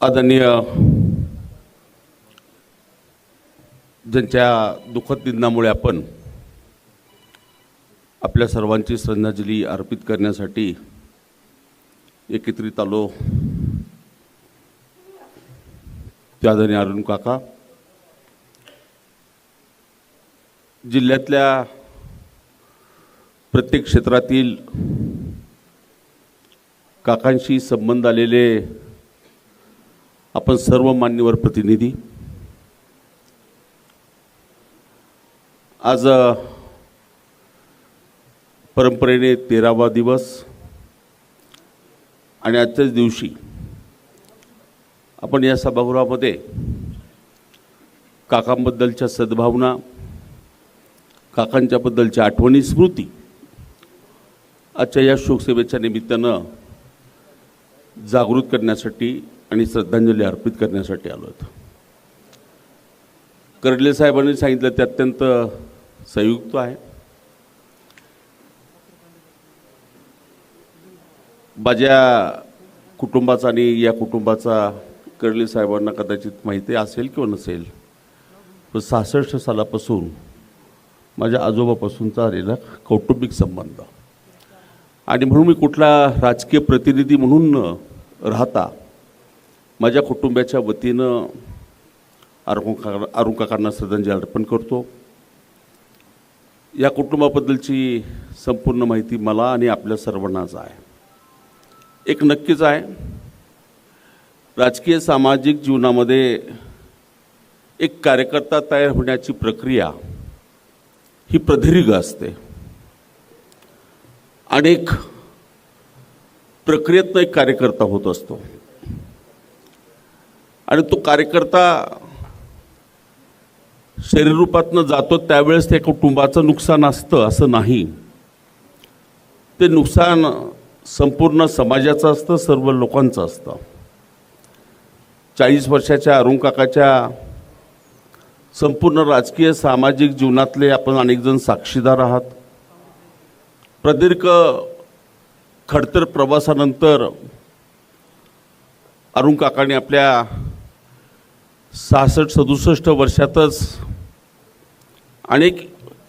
आदरणीय ज्यांच्या दुःखद निधनामुळे आपण आपल्या सर्वांची श्रद्धांजली अर्पित करण्यासाठी एकत्रित आलो. त्या आदरणीय अरुण काका जिल्ह्यातल्या प्रत्येक क्षेत्रातील काकांशी संबंध आलेले आपण सर्व मान्यवर प्रतिनिधी आज परंपरेने तेरावा दिवस आणि आजच्याच दिवशी आपण या सभागृहामध्ये काकांबद्दलच्या सद्भावना काकांच्याबद्दलच्या आठवणी स्मृती आजच्या या शोकसेवेच्या निमित्तानं जागृत करण्यासाठी आणि श्रद्धांजली अर्पित करण्यासाठी आलो होतो. कर्डले साहेबांनी सांगितलं ते अत्यंत संयुक्त आहे. माझ्या कुटुंबाचा आणि या कुटुंबाचा कर्डले साहेबांना कदाचित माहिती असेल किंवा नसेल पण सहासष्ट सालापासून माझ्या आजोबापासूनचा आलेला कौटुंबिक संबंध. आणि म्हणून मी कुठला राजकीय प्रतिनिधी म्हणून राहता माझ्या कुटुंबाच्या वतीनं अरुण काका काकांना श्रद्धांजली अर्पण करतो. या कुटुंबाबद्दलची संपूर्ण माहिती मला आणि आपल्या सर्वांनाच आहे. एक नक्कीच आहे. राजकीय सामाजिक जीवनामध्ये एक कार्यकर्ता तयार होण्याची प्रक्रिया ही प्रदीर्घ असते. अनेक प्रक्रियेतनं एक कार्यकर्ता होत असतो. आणि तो कार्यकर्ता शरीररूपातनं जातो त्यावेळेस त्या कुटुंबाचं नुकसान असतं असं नाही. ते नुकसान संपूर्ण समाजाचं असतं सर्व लोकांचं असतं. चाळीस वर्षाच्या अरुण काकाच्या संपूर्ण राजकीय सामाजिक जीवनातले आपण अनेकजण साक्षीदार आहात. प्रदीर्घ खडतर प्रवासानंतर अरुण काकाने आपल्या सहासष्ट सदुसष्ट वर्षातच अनेक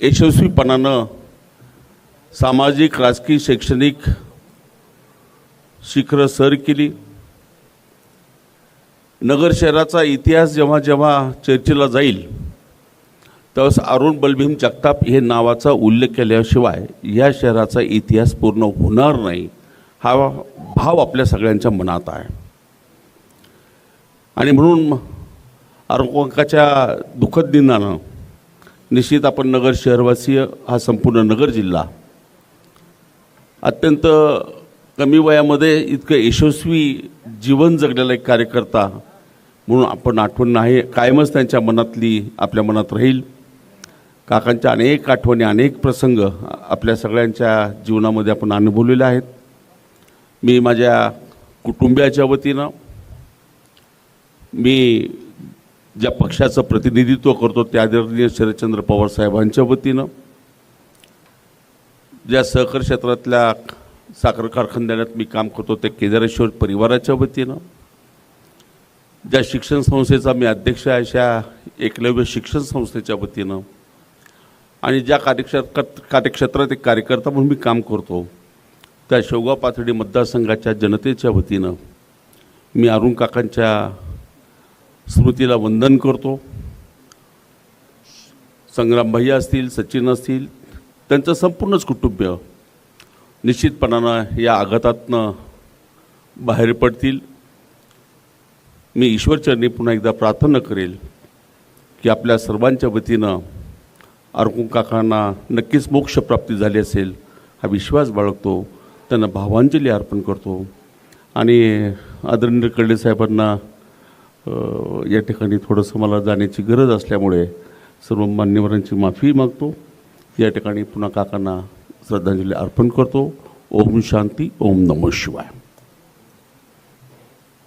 यशस्वीपणानं सामाजिक राजकीय शैक्षणिक शिखरं सर केली. नगर शहराचा इतिहास जेव्हा जेव्हा चर्चेला जाईल त्यावेळेस अरुण बलभीम जगताप हे नावाचा उल्लेख केल्याशिवाय या शहराचा इतिहास पूर्ण होणार नाही हा भाव आपल्या सगळ्यांच्या मनात आहे. आणि म्हणून अरुणकाच्या दुःखद दिनानं निश्चित आपण नगर शहरवासीय हा संपूर्ण नगर जिल्हा अत्यंत कमी वयामध्ये इतकं यशस्वी जीवन जगलेला एक कार्यकर्ता म्हणून आपण आठवण आहे कायमच त्यांच्या मनातली आपल्या मनात राहील. काकांच्या अनेक आठवणी अनेक प्रसंग आपल्या सगळ्यांच्या जीवनामध्ये आपण अनुभवलेले आहेत. मी माझ्या कुटुंबियाच्या वतीनं मी ज्या पक्षाचं प्रतिनिधित्व करतो त्या आदरणीय शरदचंद्र पवार साहेबांच्या वतीनं. ज्या सहकार क्षेत्रातल्या साखर कारखान्यात मी काम करतो त्या केदारेश्वर परिवाराच्या वतीनं. ज्या शिक्षण संस्थेचा मी अध्यक्ष आहे अशा एकलव्य शिक्षण संस्थेच्या वतीनं. आणि ज्या कार्यक्षेत्रात कार्यक्षेत्रात एक कार्यकर्ता म्हणून मी काम करतो त्या शेवगाव पाथर्डी मतदारसंघाच्या जनतेच्या वतीनं मी अरुण काकांच्या स्मृतीला वंदन करतो. संग्राम भैया असतील सचिन असतील त्यांचं संपूर्णच कुटुंब निश्चितपणानं या आघातातनं बाहेर पडतील. मी ईश्वरचरणी पुन्हा एकदा प्रार्थना करेल की आपल्या सर्वांच्या वतीनं अरुण काकांना नक्कीच मोक्षप्राप्ती झाली असेल हा विश्वास बाळगतो त्यांना भावांजली अर्पण करतो. आणि आदरणीय कळले साहेबांना या ठिकाणी थोडंसं मला जाण्याची गरज असल्यामुळे सर्व मान्यवरांची माफी मागतो. या ठिकाणी पुन्हा काकांना श्रद्धांजली अर्पण करतो. ओम शांती ओम नमः शिवाय.